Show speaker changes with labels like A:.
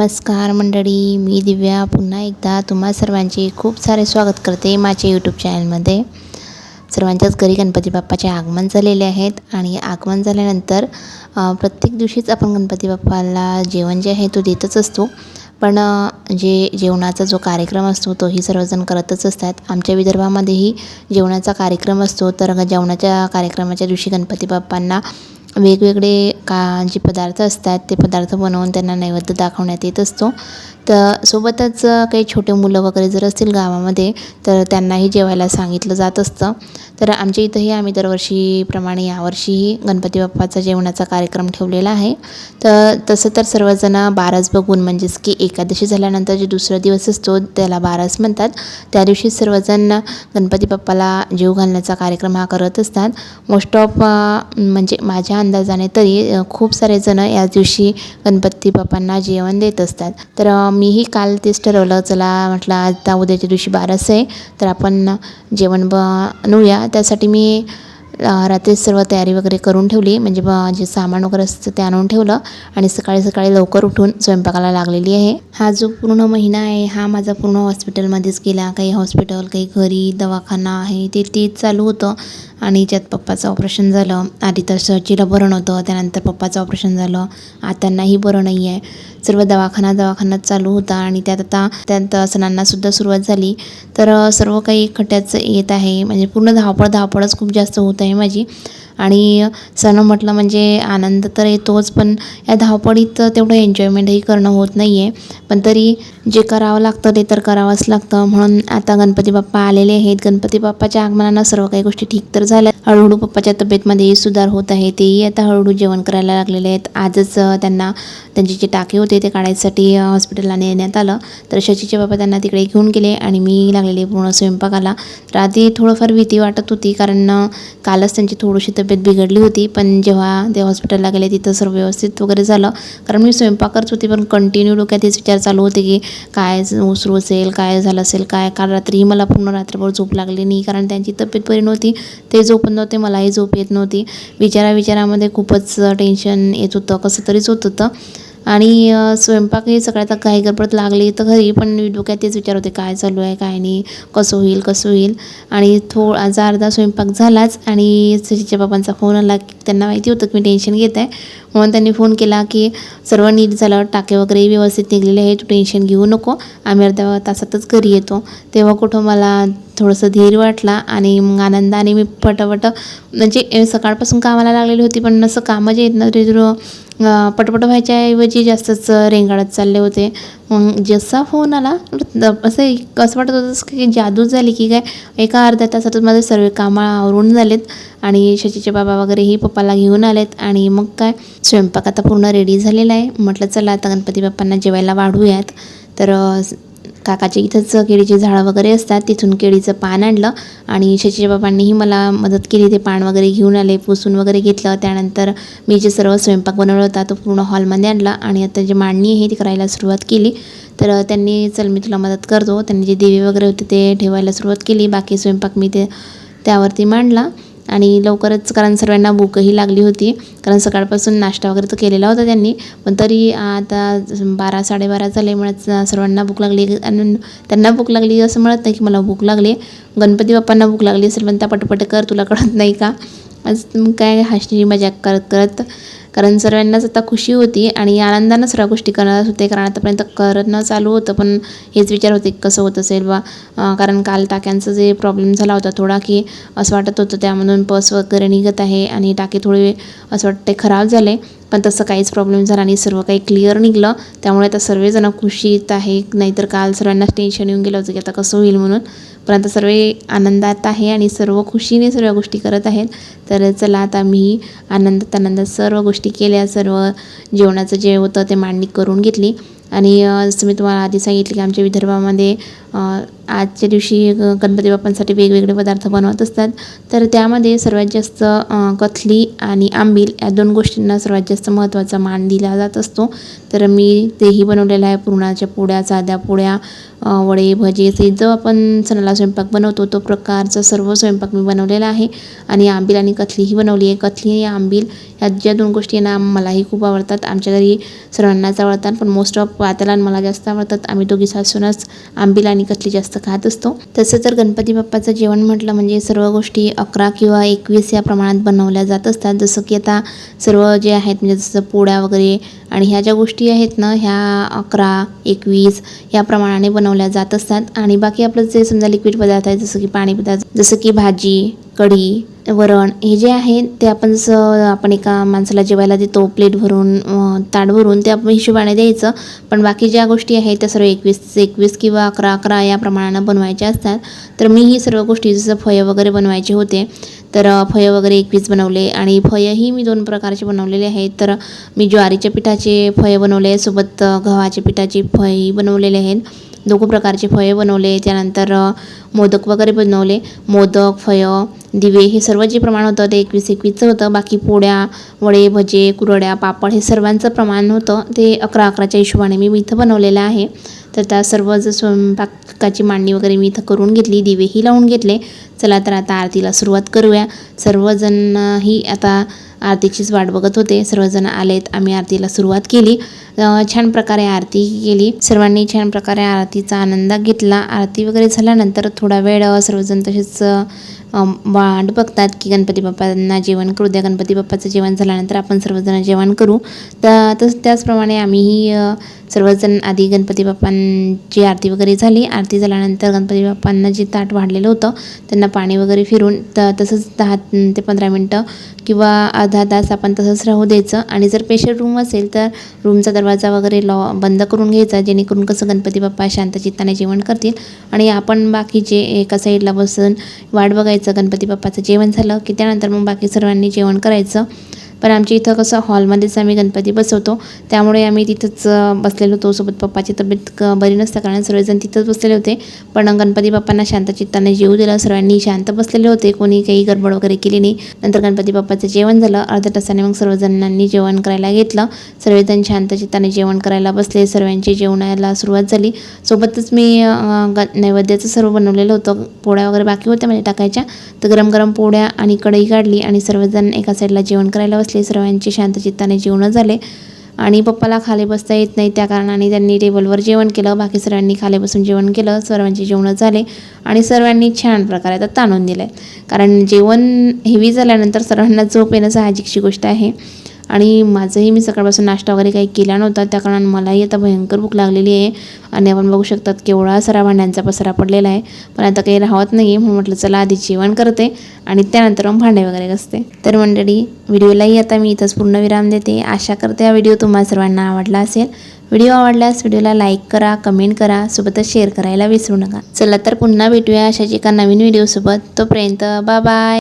A: नमस्कार मंडळी मी दिव्या. पुन्हा एकदा तुम्हा सर्वांचे खूप सारे स्वागत करते माझ्या यूट्यूब चॅनलमध्ये सर्वांच्याच घरी गणपती बाप्पाचे आगमन झालेले आहेत आणि आगमन झाल्यानंतर प्रत्येक दिवशीच आपण गणपती बाप्पाला जेवण जे आहे तो देतच असतो. पण जे जेवणाचा जो कार्यक्रम असतो तोही सर्वजण करतच असतात. आमच्या विदर्भामध्येही जेवणाचा कार्यक्रम असतो. तर जेवणाच्या कार्यक्रमाच्या दिवशी गणपती बाप्पांना वेगवेगळे का जे पदार्थ असतात ते पदार्थ बनवून त्यांना नैवेद्य दाखवण्यात येत असतो. तर सोबतच काही छोटे मुलं वगैरे जर असतील गावामध्ये तर त्यांनाही जेवायला सांगितलं जात असतं. तर आमच्या इथंही आम्ही दरवर्षीप्रमाणे यावर्षीही गणपती बाप्पाचा जेवणाचा कार्यक्रम ठेवलेला आहे. तर तसं तर सर्वजण बारस बघून म्हणजेच की एकादशी झाल्यानंतर जे दुसरा दिवस असतो त्याला बारस म्हणतात. त्या दिवशी सर्वजण गणपती बाप्पाला जीव घालण्याचा कार्यक्रम हा करत असतात. मोस्ट ऑफ म्हणजे माझ्या अंदाजाने तरी खूप सारे जण या दिवशी गणपती बाप्पांना जेवण देत असतात. तर मीही काल तेच ठरवलं चला म्हटलं आता उद्याच्या दिवशी बारस आहे तर आपण जेवण बनवूया त्यासाठी मी रात्री सर्व तयारी वगैरे करून ठेवली. म्हणजे ब जे सामान वगैरे असतं ते आणून ठेवलं. आणि सकाळी सकाळी लवकर उठून स्वयंपाकाला लागलेली आहे. हा जो पूर्ण महिना आहे हा माझा पूर्ण हॉस्पिटलमध्येच गेला. काही हॉस्पिटल काही घरी दवाखाना आहे ते तेच चालू होतं. आणि ज्यात पप्पाचं ऑपरेशन झालं आधी तर सर्जीला बरं नव्हतं त्यानंतर पप्पाचं ऑपरेशन झालं. आत्यांनाही बरं नाही आहे. सर्व दवाखाना दवाखानाच चालू होता आणि त्यात आता त्यात सणांनासुद्धा सुरुवात झाली. तर सर्व काही खट्याचं येत आहे. म्हणजे पूर्ण धावपळ धावपळच खूप जास्त होत आहे. माझी. आणि सण म्हटलं म्हणजे आनंद तर येतोच पण या धावपळीत तेवढं एन्जॉयमेंटही करणं होत नाही आहे पण तरी जे करावं लागतं ते तर करावंच लागतं. म्हणून आता गणपती बाप्पा आलेले आहेत. गणपती बाप्पाच्या आगमनानं सर्व काही गोष्टी ठीक तर झाल्या. हळूहळू पप्पाच्या तब्येतमध्येही सुधार होत आहे. तेही आता हळूहळू जेवण करायला लागलेले आहेत. आजच त्यांना त्यांचे जे टाके होते ते काढायसाठी हॉस्पिटलला नेण्यात आलं. तर शशीचे बाबा त्यांना तिकडे घेऊन गेले आणि मी लागलेले पूर्ण स्वयंपाकाला. तर आधी थोडंफार भीती वाटत होती. कारण कालच त्यांची थोडीशी तब्येत तब्येत बिघडली होती पण जेव्हा ते हॉस्पिटलला गेले तिथं सर्व व्यवस्थित वगैरे झालं. कारण मी स्वयंपाक करत होती पण कंटिन्यू डोक्यात हेच विचार चालू होते की काय उसरू असेल काय झालं असेल काय? काल रात्रीही मला पूर्ण रात्रभर झोप लागली नाही कारण त्यांची तब्येत बरी नव्हती. ते झोपत नव्हते मलाही झोप येत नव्हती. विचारा विचारामध्ये खूपच टेन्शन येत होतं कसं तरीच होत होतं. आणि स्वयंपाक हे सगळ्यात काही गडबड लागली तर घरी पण डोक्यात तेच विचार होते काय चालू आहे काय नाही कसं होईल कसं होईल. आणि थो आज अर्धा स्वयंपाक झालाच आणि सचिच्या बाबांचा फोन आला की त्यांना माहिती होतं की मी टेन्शन घेत आहे. म्हणून त्यांनी फोन केला की सर्व नीट झालं टाके वगैरे व्यवस्थित निघलेले आहे तू टेन्शन घेऊ नको आम्ही अर्ध्या तासातच घरी येतो. तेव्हा कुठं मला थोडंसं धीर वाटला आणि मग आनंदाने मी पटापट म्हणजे सकाळपासून कामाला लागलेली होती पण असं कामं जे आहेत ना पटपट व्हायच्याऐवजी जास्तच रेंगाळत चालले होते. मग जसा फोन आला असं एक- असं वाटत होतं की जादू झाली की काय एका अर्ध्या तासातच माझे सर्व कामं आवरून झालेत आणि शशीचे बाबा वगैरेही पप्पाला घेऊन आलेत आणि मग काय स्वयंपाक आता पूर्ण रेडी झालेला आहे. म्हटलं चला आता गणपती बाप्पांना जेवायला वाढूयात. तर काकाचे काकाच्या इथंच केळीचे झाडं वगैरे असतात तिथून केळीचं पान आणलं आणि शशीच्या बाबांनीही मला मदत केली. ते पान वगैरे घेऊन आले पुसून वगैरे घेतलं. त्यानंतर मी जे सर्व स्वयंपाक बनवला होता तो पूर्ण हॉलमध्ये आणला आणि आता जी मांडणी आहे ती करायला सुरुवात केली. तर त्यांनी चल मी तुला मदत करतो. त्यांनी जे दिवे वगैरे होते ते ठेवायला सुरुवात केली. बाकी स्वयंपाक मी ते त्यावरती मांडला. आणि लवकरच कारण सर्वांना भूकही लागली होती. कारण सकाळपासून नाश्ता वगैरे तर केलेला होता त्यांनी. पण तरी आता बारा साडेबारा झाले म्हणत सर्वांना भूक लागली. आणि त्यांना भूक लागली असं म्हणत नाही की मला भूक लागली. गणपती बाप्पांना भूक लागली असेल पण त्या पटपट कर तुला कळत नाही का? आज मग काय हसणी मजाक करत करत कारण सर्वांनाच आता खुशी होती आणि आनंदानं सर्व गोष्टी करत होते कारण आतापर्यंत करणं चालू होतं पण हेच विचार होते कसं होत असेल बा. कारण काल टाक्यांचा जे प्रॉब्लेम झाला होता थोडा की असं वाटत होतं त्यामधून पस वगैरे निघत आहे आणि टाके थोडे असं वाटते खराब झाले. पण तसं काहीच प्रॉब्लेम झाला आणि सर्व काही क्लिअर निघलं. त्यामुळे आता सर्वजण खुशीत आहे. नाहीतर काल सर्वांना टेन्शन येऊन गेलं होतं की आता कसं होईल म्हणून. पण आता सर्व आनंदात आहे आणि सर्व खुशीने सर्व गोष्टी करत आहेत. तर चला आता मी आनंदात आनंदात सर्व गोष्टी केल्या. सर्व जेवणाचं जे होतं ते मांडणी करून घेतली. आणि जसं मी तुम्हाला आधी सांगितलं की आमच्या विदर्भामध्ये आजच्या दिवशी ग गणपती बाप्पांसाठी वेगवेगळे पदार्थ बनवत असतात. तर त्यामध्ये सर्वात जास्त कथली आणि आंबील या दोन गोष्टींना सर्वात जास्त महत्त्वाचा मान दिला जात असतो. तर मी तेही बनवलेलं आहे. पुरणाच्या पोळ्या साध्या पोळ्या वडे भजे असे जो आपण सणाला स्वयंपाक बनवतो तो प्रकारचा सर्व स्वयंपाक मी बनवलेला आहे. आणि आंबील आणि कथलीही बनवली आहे. कथली आणि आंबील ह्या ज्या दोन गोष्टी ना मलाही खूप आवडतात. आमच्या घरी सर्वांनाच आवडतात पण मोस्ट ऑफ आत्याला मला जास्त आवडतात. आम्ही दोघी सासूनच आंबील आणि कथली जास्त खात असतो. तसं तर गणपती बाप्पाचं जेवण म्हटलं म्हणजे सर्व गोष्टी अकरा किंवा एकवीस या प्रमाणात बनवल्या जात असतात. जसं की आता सर्व जे आहेत म्हणजे जसं पोळ्या वगैरे आणि ह्या ज्या गोष्टी आहेत ना ह्या अकरा एकवीस या प्रमाणाने बनवल्या जात असतात. आणि बाकी आपलं जे समजा लिक्विड पदार्थ आहे जसं की पाणी पदार्थ जसं की भाजी कढी वरण हे जे आहे ते आपण जसं आपण एका माणसाला जेवायला देतो प्लेट भरून ताट भरून ते आपण हिशोबाने द्यायचं. पण बाकी ज्या गोष्टी आहेत त्या सर्व एकवीस एकवीस किंवा अकरा अकरा या प्रमाणानं बनवायच्या असतात. तर मी ही सर्व गोष्टी जसं फळं वगैरे बनवायचे होते तर फळं वगैरे एकवीस बनवले आणि फळंही मी दोन प्रकारचे बनवलेले आहेत. तर मी ज्वारीच्या पिठाचे फळे बनवले सोबत गव्हाच्या पिठाची फळंही बनवलेले आहेत. दोघं प्रकारचे फळे बनवले त्यानंतर मोदक वगैरे बनवले. मोदक फळं दिवे हे सर्व जे प्रमाण होतं ते एकवीस एकवीसचं होतं. बाकी पोळ्या वडे भजे कुरड्या पापड हे सर्वांचं प्रमाण होतं. ते अकरा अकराच्या हिशोबाने मी इथं बनवलेलं आहे. तर त्या सर्व जर स्वयंपाकाची मांडणी वगैरे मी इथं करून घेतली दिवेही लावून घेतले. चला तर आता आरतीला सुरुवात करूया. सर्वजण ही आता आरतीचीच वाट बघत होते. सर्वजण आलेत. आम्ही आरतीला सुरुवात केली. छान प्रकारे आरती केली. सर्वांनी छान प्रकारे आरतीचा आनंद घेतला. आरती वगैरे झाल्यानंतर थोडा वेळ सर्वजण तसेच वाट बघतात की गणपती बाप्पांना जेवण करू द्या. गणपती बाप्पाचं जेवण झाल्यानंतर आपण सर्वजण जेवण करू. तर तस त्याचप्रमाणे आम्हीही सर्वजण आधी गणपती बाप्पांची आरती वगैरे झाली. आरती झाल्यानंतर गणपती बाप्पांना जे ताट वाढलेलं होतं त्यांना पाणी वगैरे फिरून त तसंच दहा ते पंधरा मिनटं किंवा अर्धा तास आपण तसंच राहू द्यायचं. आणि जर पेशंट रूम असेल तर रूमचा दरवाजा वगैरे लॉ बंद करून घ्यायचा जेणेकरून कसं गणपती बाप्पा शांत चित्ताने जेवण करतील. आणि आपण बाकीचे एका साईडला बसून वाट बघायचं गणपती बाप्पाचं जेवण झालं की त्यानंतर मग बाकी सर्वांनी जेवण करायचं. पण आमच्या इथं कसं हॉलमध्येच आम्ही गणपती बसवतो. त्यामुळे आम्ही तिथंच बसलेलो होतो. सोबत पप्पाची तब्येत बरी नसत्या कारण सर्वजण तिथंच बसलेले होते. पण गणपती बाप्पांना शांत चित्ताने जेवू दिलं. सर्वांनी शांत बसलेले होते. कोणी काही गडबड वगैरे केली नाही. नंतर गणपती बाप्पाचं जेवण झालं. अर्ध्या तासाने मग सर्वजणांनी जेवण करायला घेतलं. सर्वजण शांत चित्ताने जेवण करायला बसले. सर्वांची जेवणाला सुरुवात झाली. सोबतच मी ग नैवेद्याचं सर्व बनवलेलं होतं. पोळ्या वगैरे बाकी होत्या म्हणजे टाकायच्या. तर गरम गरम पोळ्या आणि कढई काढली आणि सर्वजण एका साईडला जेवण करायला बसले. सर्वांचे शांतचित्ताने जेवणं झाले. आणि पप्पाला खाली बसता येत नाही त्या कारणाने त्यांनी टेबलवर जेवण केलं. बाकी सर्वांनी खाली बसून जेवण केलं. सर्वांचे जेवणं झाले आणि सर्वांनी छान प्रकारे आता ताणून दिलं आहे कारण जेवण हेवी झाल्यानंतर सर्वांना झोप येणं साहजिकची गोष्ट आहे. आणि माझंही मी सकाळपासून नाश्ता वगैरे काही केला नव्हता. त्या कारणानं मलाही आता भयंकर भूक लागलेली आहे. आणि आपण बघू शकतात केवढा सारा भांड्यांचा पसरा पडलेला आहे. पण आता काही राहत नाही आहे म्हणून म्हटलं चला आधी जेवण करते आणि त्यानंतर मग भांडे वगैरे घसते. तर मंडळी व्हिडिओलाही आता मी इथंच पूर्ण विराम देते. आशा करते हा व्हिडिओ तुम्हाला सर्वांना आवडला असेल. व्हिडिओ आवडल्यास व्हिडिओला लाईक करा कमेंट करा सोबतच शेअर करायला विसरू नका. चला तर पुन्हा भेटूया अशाच एका नवीन व्हिडिओसोबत. तोपर्यंत बा बाय